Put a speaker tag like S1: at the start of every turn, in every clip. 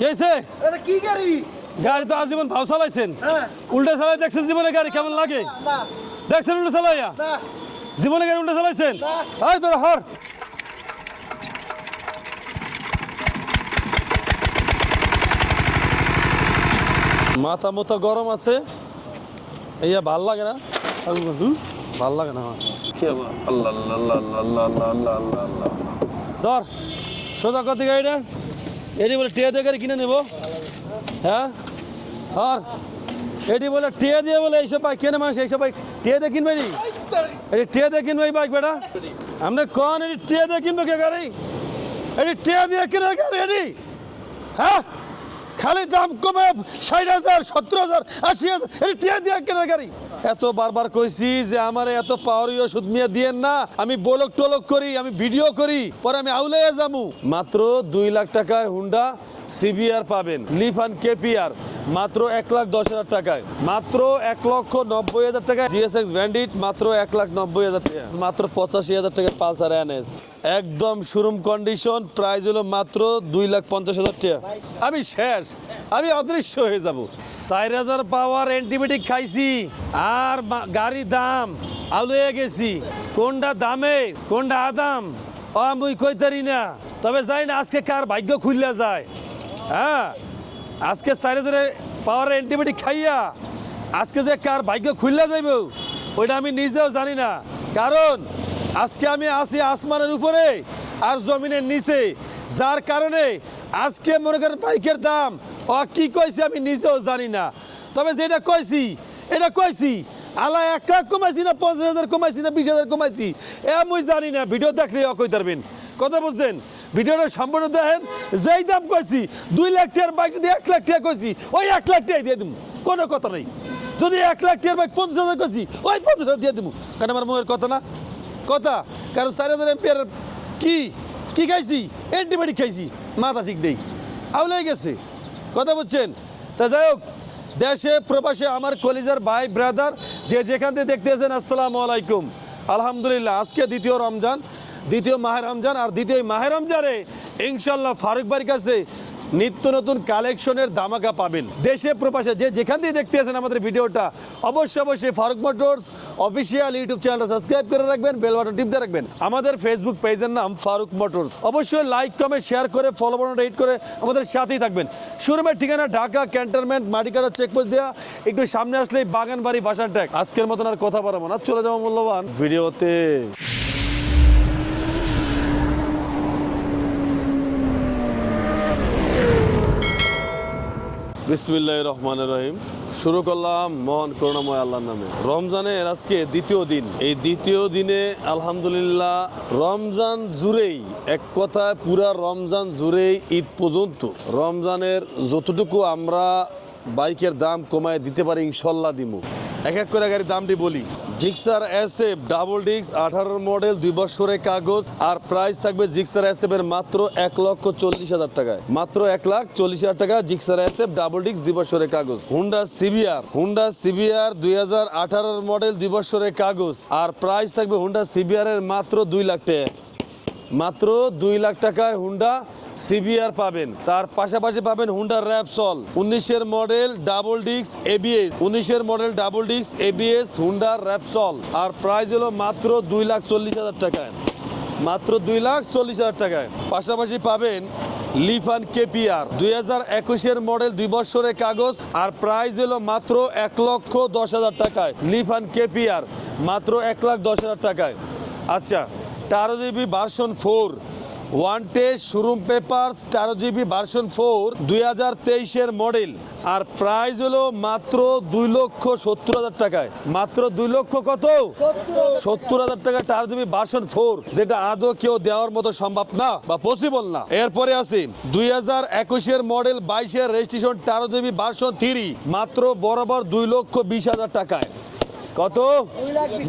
S1: কেছে
S2: এটা কি গাড়ি?
S1: গাড়ি তো আজীবন ভাও চালাইছেন।
S2: হ্যাঁ।
S1: উল্টা চালাই দেখছেন জীবনে গাড়ি কেমন লাগে? দেখছেন উল্টা চালাইয়া? জীবনে গাড়ি উল্টা চালাইছেন? আয় তোর হর। মাথা মতো গরম আছে। এইয়া ভালো লাগে না? ভালো লাগে না হ্যাঁ। কি আল্লাহ আল্লাহ আল্লাহ আল্লাহ আল্লাহ আল্লাহ আল্লাহ ধর সোজা কত গাড়িটা এটি বলে টিয়া দিয়ে কিনে নেব। হ্যাঁ? আর এটি বলে টিয়া দিয়ে বলে এইসব বাইক কেনে মানুষ এইসব বাইক টিয়া দিয়ে কিনবে এটি? টিয়া দিয়ে কিনবে এই বাইক বেটা। আপনি কন এটি টিয়া দিয়ে কিনবে কে গাড়ি? এটি টিয়া দিয়ে কিনে গাড়ি এটি? হ্যাঁ? খালি দাম কমে ষাট হাজার, সত্তর হাজার, আশি হাজার, এটি টিয়া দিয়ে কেনার গাড়ি। এত বারবার কইছি যে আমার এত পাওয়ারি ওষুধ মিয়া দিয়েন না। আমি বলক টলক করি, আমি ভিডিও করি, পরে আমি আউলাইয়া যামু। মাত্র দুই লাখ টাকায় হুন্ডা সিবিআর পাবেন লিফান কেপিআর, মাত্র এক লাখ দশ হাজার টাকায়। মাত্র এক লক্ষ নব্বই হাজার টাকায় জিএসএক্স ব্যান্ডিট, মাত্র এক লাখ নব্বই হাজার টাকা মাত্র পঁচাশি হাজার টাকা পালসার এনএস একদম শোরুম কন্ডিশন প্রাইস হলো মাত্র দুই লাখ পঞ্চাশ হাজার টাকা। আমি শেষ। আমি অদৃশ্য হয়ে যাব। চার হাজার পাওয়ার অ্যান্টিবায়োটিক খাইছি, আর গাড়ির দাম আলুয়ে গেছি। কোনটা দামে, কোনটা আদাম? ও আমি কইতারি না। তবে যাই না আজকে কার ভাগ্য খুললে যায়। হ্যাঁ আজকে চার হাজারে পাওয়ার অ্যান্টিবায়োটিক খাইয়া আজকে যে কার ভাগ্য খুললে যাইব, ওইটা আমি নিজেও জানি না। কারণ আজকে আমি আছি আসমানের উপরে আর জমিনের নিচে। যার কারণে আজকে মনে করেন বাইকের দাম ও কি কইছে আমি নিজেও জানি না। তবে যেটা কইছি, এটা কইছি আলা এক লাখ কমাইছি না, পঞ্চাশ হাজার কমাইছি না, বিশ হাজার কমাইছি, এ আমি জানি না, ভিডিও দেখলে অকই পারবেন কথা বুঝছেন? ভিডিওটা সম্পূর্ণ দেখেন, যেই দাম কইছি, দুই লাখ টাকার বাইক যদি এক লাখ টাকা কইছি, ওই এক লাখ টাকা দিয়ে দিব কোনো কথা নেই। যদি এক লাখ টাকার বাইক পঞ্চাশ হাজার কইছি, ওই পঞ্চাশ হাজার দিয়ে দিব কারণ আমার মুখের কথা না? কথা, কারণ চার হাজার এম্পিয়ার কি কি খাইছি? অ্যান্টিবায়োটিক খাইছি, মাথা ঠিক নেই। আউলে গেছে। কথা বলছেন তা যাই হোক, দেশে, প্রবাসে আমার কলিজার ভাই ব্রাদার যে যেখান থেকে দেখতেছেন আসসালামু আলাইকুম। আলহামদুলিল্লাহ, আজকে দ্বিতীয় রমজান, দ্বিতীয় মাহের রমজান, আর দ্বিতীয় মাহের রমজানে ইনশাল্লাহ ফারুক বাড়ির কাছে নিত্য নতুন কালেকশনের দামাকা পাবেন। দেশে প্রবাসে যে যেখান দিয়ে দেখতে আছেন আমাদের ভিডিওটা, অবশ্যই অবশ্যই ফারুক মোটরস অফিসিয়াল ইউটিউব চ্যানেলটা সাবস্ক্রাইব করে রাখবেন, বেল বাটন টিপতে রাখবেন। আমাদের ফেসবুক পেজের নাম ফারুক মোটরস। অবশ্যই লাইক কমেন্ট শেয়ার করে ফলো বাটন হিট করে আমাদের সাথেই থাকবেন। শোরুমের ঠিকানা ঢাকা, ক্যান্টনমেন্ট মাটিকাটা চেকপোস্ট দেওয়া একটু সামনে আসলেই বাগানবাড়ি, বাসার ট্যাগ আজকের মতন আর কথা পারব না। চলে যাব মূল্যবান ভিডিওতে। বিসমিল্লাহ রহমান রহিম। শুরু করলাম মন করুণাময় আল্লাহর নামে। রমজানের আজকে দ্বিতীয় দিন। এই দ্বিতীয় দিনে আলহামদুলিল্লাহ রমজান জুড়েই, এক কথায় পুরা রমজান জুড়েই ঈদ পর্যন্ত, রমজানের যতটুকু আমরা বাইকের দাম কমায় দিতে পারি ইনশাল্লাহ দিমু। এক এক করে গাড়ির দামটি বলি। জিক্সার এস এফ ডাবল ডিক্স আঠারো মডেল দুই বছরের কাগজ, আর প্রাইস থাকবে জিক্সার এস এফ এর মাত্র এক লক্ষ চল্লিশ হাজার টাকায়। মাত্র এক লাখ চল্লিশ হাজার টাকা জিক্সার এস এফ ডাবল ডিক্স দুই বছরের কাগজ। হুন্ডা সিবিআর হুন্ডা সিবিআর দুই হাজার আঠারোর মডেল দুই বছরের কাগজ, আর প্রাইস থাকবে হুন্ডা সিবিআর এর মাত্র দুই লাখ টাকা। মাত্র দুই লাখ টাকায় হুন্ডা সিবিআর পাবেন। তার পাশাপাশি পাবেন হুন্ডা র্যাপসল উনিশের মডেল ডাবল ডিক্স এবিএস উনিশের মডেল ডাবল ডিক্স এবিএস হুন্ডা র্যাপসল আর প্রাইস হলো মাত্র দুই লাখ চল্লিশ হাজার টাকায়। মাত্র দুই লাখ চল্লিশ হাজার টাকায়। পাশাপাশি পাবেন লিফান কেপিআর দুই হাজার একুশের মডেল দুই বছরের কাগজ। আর প্রাইস হলো মাত্র এক লক্ষ দশ হাজার টাকায়। লিফান কেপিআর মাত্র এক লাখ দশ হাজার টাকায়। আচ্ছা তেরো GB version four one test showroom paper তেরো জিবি ভার্সন ফোর দুই হাজার তেইশের মডেল আর প্রাইস হলো মাত্র দুই লক্ষ সত্তর হাজার টাকায়। মাত্র দুই লক্ষ কত? সত্তর হাজার টাকা। তেরো জিবি ভার্সন ফোর যেটা আদৌ কেউ দেওয়ার মতো সম্ভব না বা পসিবল না। এরপরে আছি দুই হাজার একুশের মডেল বাইশের রেজিস্ট্রেশন তেরো জিবি ভার্সন থ্রি মাত্র বরাবর দুই লক্ষ বিশ হাজার টাকায়। কত?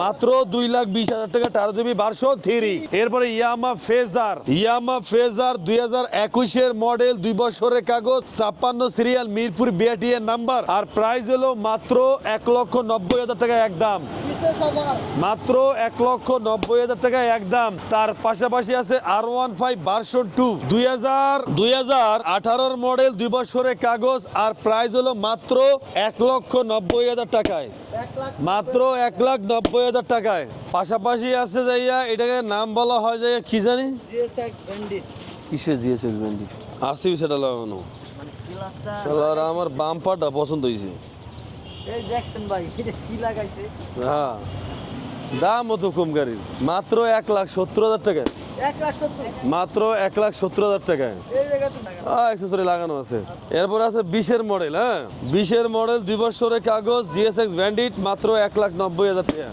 S1: মাত্র দুই লাখ বিশ হাজার টাকা টারো দেবী বারশো থ্রি। এরপরে ইয়ামা ফেজার। ইয়ামা ফেজার দুই হাজার একুশের মডেল দুই বছরের কাগজ, ছাপ্পান্ন সিরিয়াল মিরপুর বিআটিএর নাম্বার আর প্রাইস হলো মাত্র এক লক্ষ নব্বই হাজার টাকা একদম মাত্র এক লক্ষ নব্বই হাজার টাকা একদম তার পাশাপাশি আছে আর ওয়ান ফাইভ বারশো টু দুই হাজার দুই হাজার আঠারোর মডেল দুই বছরের কাগজ। আর প্রাইস হলো মাত্র এক লক্ষ নব্বই হাজার টাকায়। মাত্র এক লাখ নব্বই হাজার টাকায়। পাশাপাশি আছে যাইয়া এটাকে নাম বলা হয় যাইয়া কি জানি? কিসের জিএসএস ব্যান্ডি আরসিবি সেটা লাগানো শালার আমার বাম্পারটা পছন্দ হয়েছে হ্যাঁ। দাম অত কম গাড়ির। মাত্র এক লাখ সত্তর হাজার টাকায়। মাত্র এক লাখ সত্তর হাজার টাকায়।
S2: লাগানো
S1: অ্যাক্সেসরি লাগানো আছে। এরপর আছে বিশের মডেল হ্যাঁ? বিশের মডেল দুই বছরের কাগজ জিএসএক্স ব্যান্ডিট মাত্র এক লাখ নব্বই হাজার টাকা।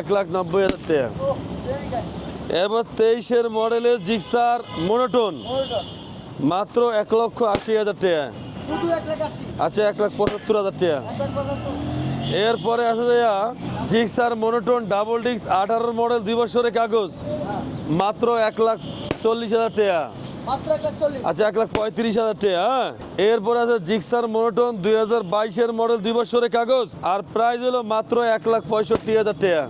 S2: এক লাখ নব্বই?
S1: হাজার টাকা। এরপর তেইশের মডেলের জিক্সার মোনোটোন মাত্র এক লক্ষ আশি হাজার টাকা।
S2: শুধু এক লাখ
S1: আচ্ছা এক লাখ পঁচাত্তর হাজার টাকা। এরপরে আছে যে জিক্সার মোনোটোন ডাবল ডিক্স আঠারোর মডেল দুই বছরের কাগজ মাত্র এক লাখ চল্লিশ হাজার টাকা। আচ্ছা এক লাখ পঁয়ত্রিশ হাজার টাকা হ্যাঁ? এরপরে আছে জিক্সার মোনোটোন দুই হাজার বাইশের মডেল দুই বছরের কাগজ আর প্রাইস হলো মাত্র এক লাখ পঁয়ষট্টি হাজার টাকা।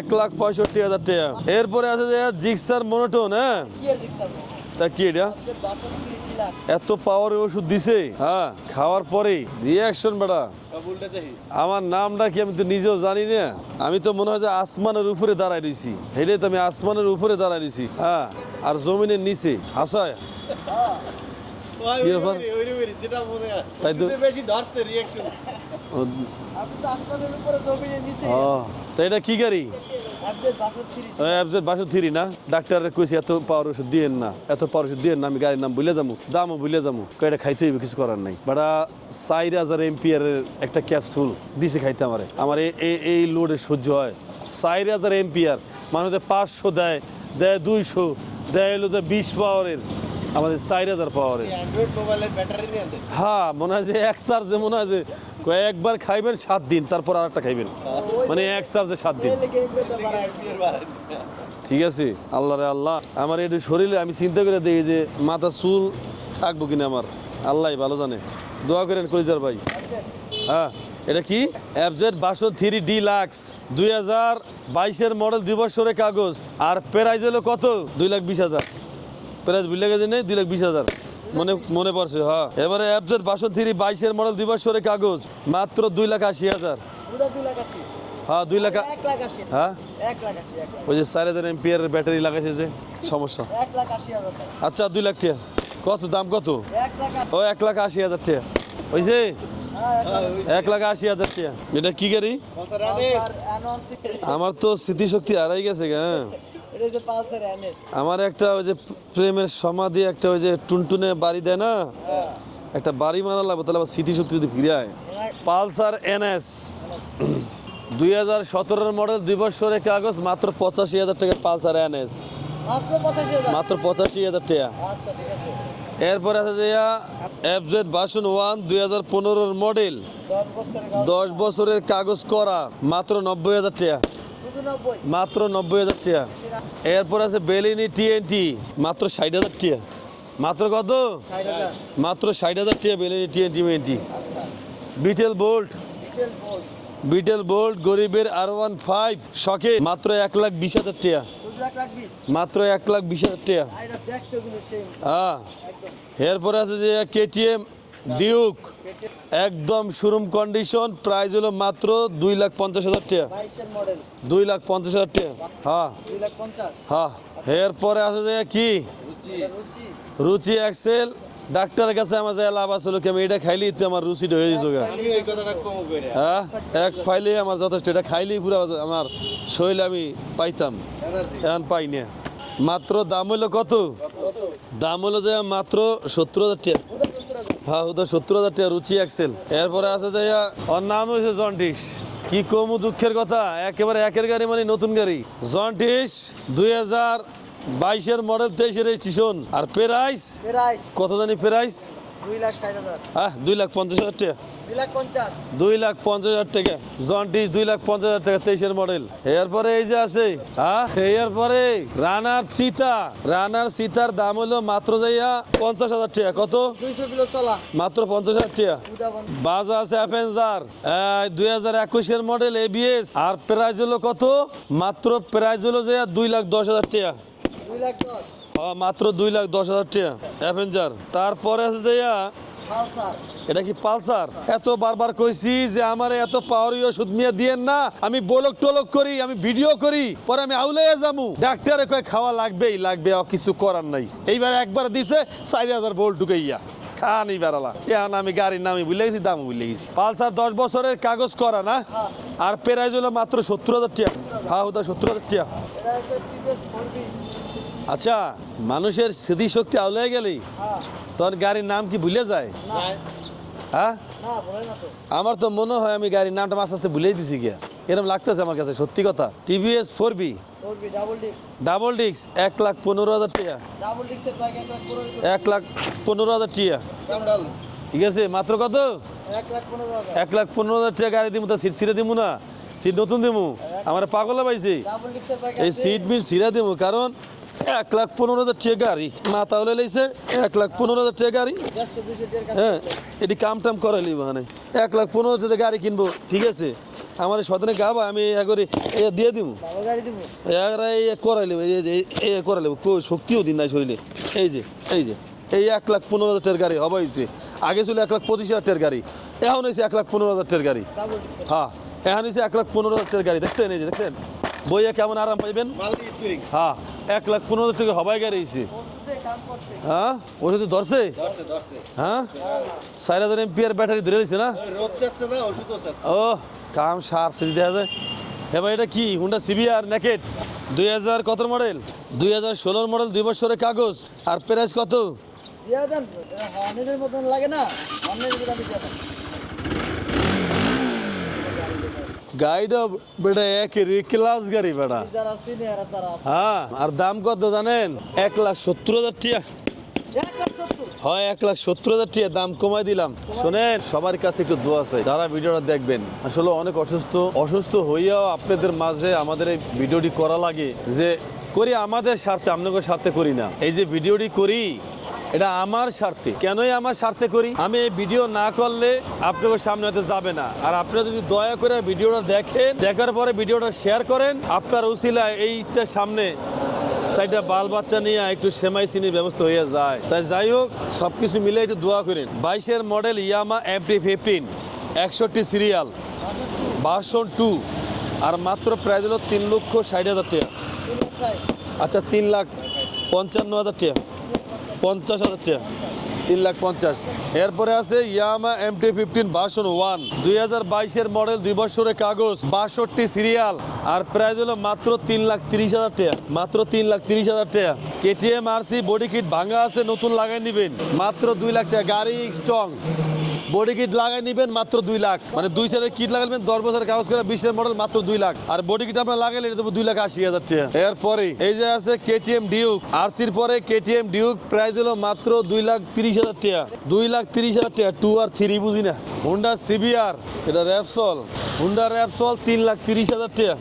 S2: এক লাখ পঁয়ষট্টি।
S1: হাজার টাকা। এরপরে আছে জিক্সার মোনোটোন হ্যাঁ? তা কি এটা? এত পাওয়ার ওষুধ দিছে? হ্যাঁ। খাওয়ার পরে? রিয়াকশন বেটা। আমার নামটা কি আমি তো নিজেও জানি না। আমি তো মনে হয় যে আসমানের উপরে দাঁড়ায় রইছি। হেলে তো আমি আসমানের উপরে দাঁড়ায় রইছি। হ্যাঁ আর জমিনের নিচে। হাসায় কি তাই তো এটা কি গাড়ি? না? এত পাওয়ার ওষুধ দিয়েন না। এত পাওয়ার ওষুধ দিয়েন না, আমি গাড়ির নাম দামও যাব। খাইতে কিছু করার নাই। বাটা হাজার একটা ক্যাপসুল দিছে খাইতে এই- লোডে সহ্য হয়। হাজার মানুষদের পাঁচশো দেয় দেয় দুইশো, দেয় হলো বিশ পাওয়ারের। আমাদের চার হাজার
S2: আনতে
S1: হ্যাঁ মনে হয় যে এক চার্জে মনে হয় যে কয়েকবার খাইবেন সাত দিন তারপর আর একটা খাইবেন। মানে এক চার্জে সাত দিন। ঠিক আছে আল্লাহ রে আল্লাহ। আমার একটু শরীরে আমি চিন্তা করে দেখি যে মাথা চুল থাকব কিনা আমার। আল্লাহ ভালো জানে। দোয়া করেন কলিজার ভাই। হ্যাঁ এটা কি? অ্যাবজেট বাসো থ্রি ডি লাক্স দুই হাজার বাইশের মডেল দুই বছরের কাগজ। আর প্রাইজ হলো কত? দুই লাখ বিশ হাজার। প্রাইজ বুঝলে গেছে নেই দুই লাখ বিশ হাজার। মনে মনে পড়ছে হ্যাঁ। এবারে অ্যাবজেট বাসো থ্রি বাইশের মডেল দুই বছরের কাগজ মাত্র দুই লাখ আশি হাজার। হ্যাঁ দুই লাখ হ্যাঁ? ওই যে চার হাজার এমপিয়ার ব্যাটারি লাগাইছে যে সমস্যা। আচ্ছা দুই লাখ টাকা। কত দাম কত? ও এক লাখ আশি হাজার টাকা। ওইছে
S2: হ্যাঁ এক লাখ আশি।
S1: হাজার টাকা। এটা কি গাড়ি? আমার তো স্মৃতিশক্তি হারাই গেছে গা, হ্যাঁ। আমার একটা ওই যে প্রেমের সমাধি একটা ওই যে টুনটুনে বাড়ি দেয় না? একটা বাড়ি মারা লাগবে তাহলে আবার স্মৃতিশক্তি যদি ফিরে আয়। Pulsar NS. দুই হাজার সতেরোর মডেল দুই বছরের কাগজ মাত্র পঁচাশি হাজার টাকা পালসার এনএস।
S2: মাত্র পঁচাশি হাজার।
S1: টাকা।
S2: আচ্ছা
S1: এরপরে আছে যে এফজেড বাসন ওয়ান দুই হাজার পনেরোর মডেল।
S2: দশ বছরের
S1: কাগজ। করা মাত্র নব্বই হাজার টাকা। মাত্র নব্বই হাজার টাকা। এরপর আছে বেলিনি টিএনটি মাত্র ষাট হাজার টাকা মাত্র কত? মাত্র ষাট হাজার টাকা বেলিনি টিএনটি মেনটি বিটেল বোল্ট। বিটেল বোল্ট। গরিবের আর ওয়ান ফাইভ শখে মাত্র এক লাখ বিশ হাজার
S2: বিশ?
S1: মাত্র এক লাখ বিশ হাজার
S2: সেম
S1: হ্যাঁ। এরপরে আছে যে কেটিএম ডিউক একদম শোরুম কন্ডিশন প্রাইস হলো মাত্র দুই লাখ পঞ্চাশ হাজার টাকা। দুই লাখ পঞ্চাশ হাজার টাকা। হ্যাঁ। হ্যাঁ। এরপরে আছে যে কি?
S2: রুচি।
S1: রুচি। এক্সেল। ডাক্তারের কাছে আমার যা লাভ আসলো কি আমি এটা খাইলেই তো আমার রুচিটা হয়ে যেত। হ্যাঁ? এক ফাইলে আমার যথেষ্ট। এটা খাইলেই পুরো আমার শরীর আমি পাইতাম। এখন পাই না। মাত্র দাম হলো কত? দাম হলো যে মাত্র সত্তর হাজার টাকা। হ্যাঁ ওদের সত্তর হাজার টাকা রুচি এক্সেল এরপরে আছে যে ওর নাম হয়েছে জন্টিস কি কমু দুঃখের কথা? একেবারে একের গাড়ি মানে নতুন গাড়ি। জন্টিস দুই হাজার বাইশের মডেল তেইশের রেজিস্ট্রেশন আর প্রাইস কত জানি প্রাইস
S2: দুই লাখ ষাট হাজার।
S1: হ্যাঁ দুই লাখ পঞ্চাশ হাজার টাকা।
S2: দুই লাখ পঞ্চাশ।
S1: হাজার টাকা। জন্টিস দুই লাখ পঞ্চাশ হাজার টাকা তেইশের মডেল। এরপরে এই যে আছে হ্যাঁ এরপরে রানার সীতা রানার সীতার দাম হলো মাত্র যাইয়া পঞ্চাশ হাজার টাকা। কত?
S2: দুইশো কিলো চলা।
S1: মাত্র পঞ্চাশ হাজার টাকা। বাজাজ অ্যাভেঞ্জার। দুই হাজার একুশের মডেল এবিএস আর প্রাইস হলো কত? মাত্র প্রাইস হলো যে দুই লাখ দশ হাজার টাকা।
S2: দুই লাখ দশ।
S1: হ্যাঁ, মাত্র দুই লাখ দশ হাজার টাকা। অ্যাভেঞ্জার। তারপরে আছে যে
S2: পালসার
S1: এটা কি পালসার? এত বারবার কইছি যে আমার এত পাওয়ারি ওষুধ দিয়েন না। আমি বলক টলক করি আমি ভিডিও করি পরে আমি আউলাইয়া যামু। ডাক্তারে কয় খাওয়া লাগবেই লাগবে কিছু করার নাই। এইবার একবার দিছে চারি হাজার বোল্ট ঢুকাইয়া। খানি বেড়ালা। এখন আমি গাড়ির নামই ভুলে গেছি দাম ভুলে গেছি। পালসার দশ বছরের কাগজ করা না
S2: হ্যাঁ।
S1: আর প্রাইজ হলো মাত্র সত্তর হাজার টাকা। হ্যাঁ ওটা সত্তর হাজার
S2: বি
S1: আচ্ছা মানুষের স্মৃতিশক্তি আউলাই গেলেই।
S2: হ্যাঁ।
S1: তোর গাড়ির নাম কি ভুলে যায়? হ্যাঁ? আমার তো মনে হয় আমি গাড়ির নামটা মাস আসতে ভুলেই দিছি গিয়া। এরকম লাগতেছে আমার কাছে সত্যি কথা। TVS four B
S2: double disc.
S1: এক লাখ পনেরো হাজার
S2: বাইক এক লাখ পনেরো
S1: হাজার।
S2: ডাল
S1: ঠিক আছে মাত্র কত?
S2: এক লাখ পনেরো হাজার।
S1: টাকা গাড়ি দিমু তা সিট ছিঁড়ে দিমু না। সিট নতুন দিমু। আমার পাগলা পাইছি। এই সিট বিট ছিঁড়ে দিমু কারণ এক লাখ পনেরো হাজার টাকা গাড়ি। মাথা হলে লাইছে এক লাখ পনেরো হাজার টাকা গাড়ি। হ্যাঁ এটি কাম টাম করে করাইলি মানে এক লাখ পনেরো হাজার গাড়ি কিনবো ঠিক আছে? আমার সদনে গাবা আমি এ করে এ দিয়ে
S2: দিব
S1: এই এই যে এই করাইলে কো শক্তিও দিন নাই শরীরে। এই যে এই যে এই এক লাখ পনেরো হাজার টাকার গাড়ি হবে হয়েছে আগে ছিল এক লাখ পঁচিশ হাজার টাকার গাড়ি এখন হয়েছে এক লাখ পনেরো হাজার টাকার গাড়ি। হ্যাঁ এখন হয়েছে এক লাখ পনেরো হাজার টাকার গাড়ি দেখছেন? এই যে দেখছেন? বইয়া কেমন আরাম পাইবেন? হ্যাঁ। এক লাখ পনেরো হাজার টাকা হবাই গাড়ি হয়েছে। হ্যাঁ? ওষুধে ধরছে? হ্যাঁ? হাজার ব্যাটারি ধরে দিছে না? ও কাম সার সেটি দেখা যায়। এবার এটা কি? হুন্ডা সিবিআর নেকেট দুই হাজার কত মডেল দুই হাজার ষোলোর মডেল দুই বছরের কাগজ। আর প্রাইস কত?
S2: দিয়ে দেন। হর্নের মতন লাগে না। হর্নের বিরা দিয়ে দেন
S1: গাড়িটা বেটা এক ক্লাস গাড়ি বেটা। হ্যাঁ আর দাম কত জানেন? এক লাখ সত্তর হাজার
S2: সত্তর?
S1: হয় এক লাখ সত্তর হাজার টাকা দাম কমাই দিলাম। শোনেন সবার কাছে একটু দোয়া আছে। যারা ভিডিওটা দেখবেন আসলে অনেক অসুস্থ। অসুস্থ হইয়াও আপনাদের মাঝে আমাদের এই ভিডিওটি করা লাগে যে করি আমাদের স্বার্থে আপনাদের স্বার্থে করি না। এই যে ভিডিওটি করি এটা আমার স্বার্থে। কেনই আমার স্বার্থে করি? আমি এই ভিডিও না করলে আপনাদের সামনে হয়তো যাবে না। আর আপনারা যদি দয়া করে ভিডিওটা দেখেন, দেখার পরে ভিডিওটা শেয়ার করেন, আপনার উসিলা এইটার সামনে সাইডটা বাল বাচ্চা নিয়ে একটু সেমাই চিনির ব্যবস্থা হয়ে যায়। তাই যাই হোক সব কিছু মিলে একটু দোয়া করেন। বাইশের মডেল ইয়ামা এমটি ফিফটিন একষট্টি সিরিয়াল বাসন টু, আর মাত্র প্রাইস হলো তিন লক্ষ ষাট হাজার টাকা। আচ্ছা তিন লাখ পঞ্চান্ন হাজার টাকা। পঞ্চাশ হাজার টাকা। তিন লাখ পঞ্চাশ। এরপরে আছে Yamaha M T fifteen version one. দুই হাজার বাইশের মডেল, দুই বছরের কাগজ, বাষট্টি সিরিয়াল। আর প্রাইস হলো মাত্র তিন লাখ তিরিশ হাজার টাকা। মাত্র তিন লাখ তিরিশ হাজার টাকা। কেটিএম আরসি বডি কিট ভাঙা আছে, নতুন লাগাই নিবেন। মাত্র দুই লাখ টাকা। গাড়ি স্ট্রং বডি কিট লাগাই নিবেন মাত্র দুই লাখ। মানে দুই সালের কিট লাগাবেন, দশ বছরের কাগজ করে বিশের মডেল মাত্র দুই লাখ। আর বডি কিট আপনার লাগাইলে এটা দুই লাখ আশি হাজার টাকা। এরপরে এই যে আছে কেটিএম ডিউক আরসির পরে কেটিএম ডিউক প্রাইস হলো মাত্র দুই লাখ তিরিশ হাজার টাকা। দুই লাখ তিরিশ হাজার টাকা টু আর থ্রি বুঝি না। হুন্ডা সিবিআর এটা র্যাপসল হুন্ডা র্যাপসল তিন লাখ তিরিশ হাজার টাকা।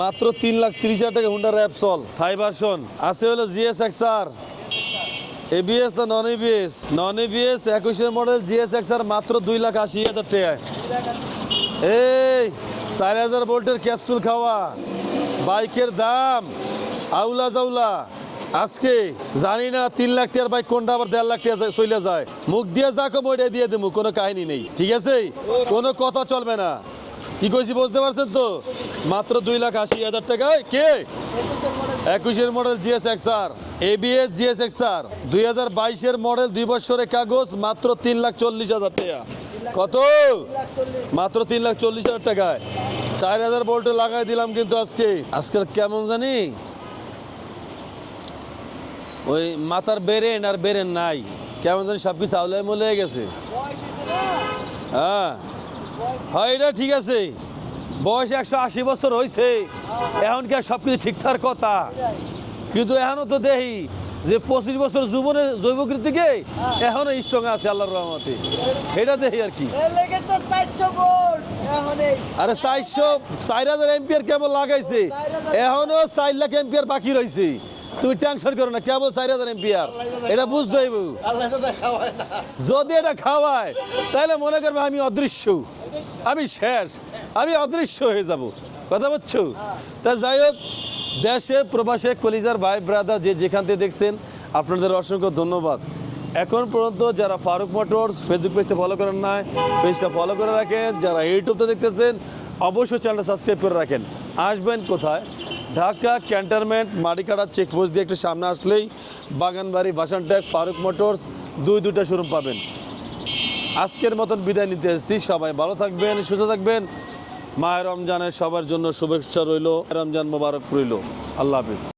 S1: মাত্র তিন লাখ তিরিশ হাজার টাকা হুন্ডা র্যাপসল থাই ভার্সন আছে হলো জিএস এক্সআর এবিএস না নন এবিএস নন এবিএস একুশের মডেল জিএস এক্সআর মাত্র দুই লাখ আশি হাজার টাকায়। এই, চার হাজার ভোল্টের ক্যাপসুল খাওয়া। বাইকের দাম, আউলা জাউলা। আজকে জানি না তিন লাখ টাকার বাইক কোনটা, আবার দেড় লাখ টাকা চলে যায়। মুখ দিয়ে যা কম ওইটা দিয়ে দেবো কোনো কাহিনী নেই। ঠিক আছে? কোনো কথা চলবে না। কি কইছি বুঝতে পারছেন তো? মাত্র দুই লাখ আশি হাজার টাকায় কে?
S2: একুশের model
S1: GS XR ABS GS XR দুই হাজার বাইশের মডেল দুই বছরের কাগজ, মাত্র তিন লাখ চল্লিশ হাজার টাকা। কত? মাত্র তিন লাখ চল্লিশ হাজার টাকায়। চার হাজার ভোল্টে লাগাই দিলাম কিন্তু আজকে। আজকাল কেমন জানি? ওই মাথার বেরেন আর বেরেন নাই। কেমন জানি সব কিছু আউলে মলে গেছে। হ্যাঁ। হয়, এটা ঠিক আছে। বয়স একশো আশি বছর হয়েছে এখন কি আর সব কিছু ঠিকঠাক কথা। কিন্তু এখনও তো দেখি যে পঁচিশ বছর যুবনে জৈব থেকে এখনও স্ট্রং আছে আল্লাহর রহমতে। এটা দেখি আর কি। আরে চারশো চার হাজার এম্পিয়ার কেবল লাগাইছে। এখনও চার লাখ এম্পিয়ার বাকি রয়েছে তুমি টেনশন করো না কেবল চার হাজার এম্পিয়ার এটা বুঝতে হইব।
S2: হয়
S1: যদি এটা খাওয়ায় তাহলে মনে করবে আমি অদৃশ্য। আমি শেষ। আমি অদৃশ্য হয়ে যাব। কথা বুঝছ? তা যাই হোক দেশে প্রবাসে কলিজার ভাই ব্রাদার যে যেখান থেকে দেখছেন, আপনাদের অসংখ্য ধন্যবাদ। এখন পর্যন্ত যারা ফারুক মোটরস ফেসবুক পেজটা ফলো করেন নাই পেজটা ফলো করে রাখেন। যারা ইউটিউবতে দেখতেছেন, অবশ্যই চ্যানেলটা সাবস্ক্রাইব করে রাখেন। আসবেন কোথায়? ঢাকা ক্যান্টনমেন্ট মাটিকাটা চেকপোস্ট দিয়ে একটু সামনে আসলেই বাগানবাড়ি, বাসানটেক, ফারুক মোটরস, দুই দুইটা শোরুম পাবেন। আজকের মতন বিদায় নিতে এসেছি। সবাই ভালো থাকবেন, সুস্থ থাকবেন। মায়ের রমজানের সবার জন্য শুভেচ্ছা রইল। রমজান মোবারক রইল। আল্লাহ হাফিজ।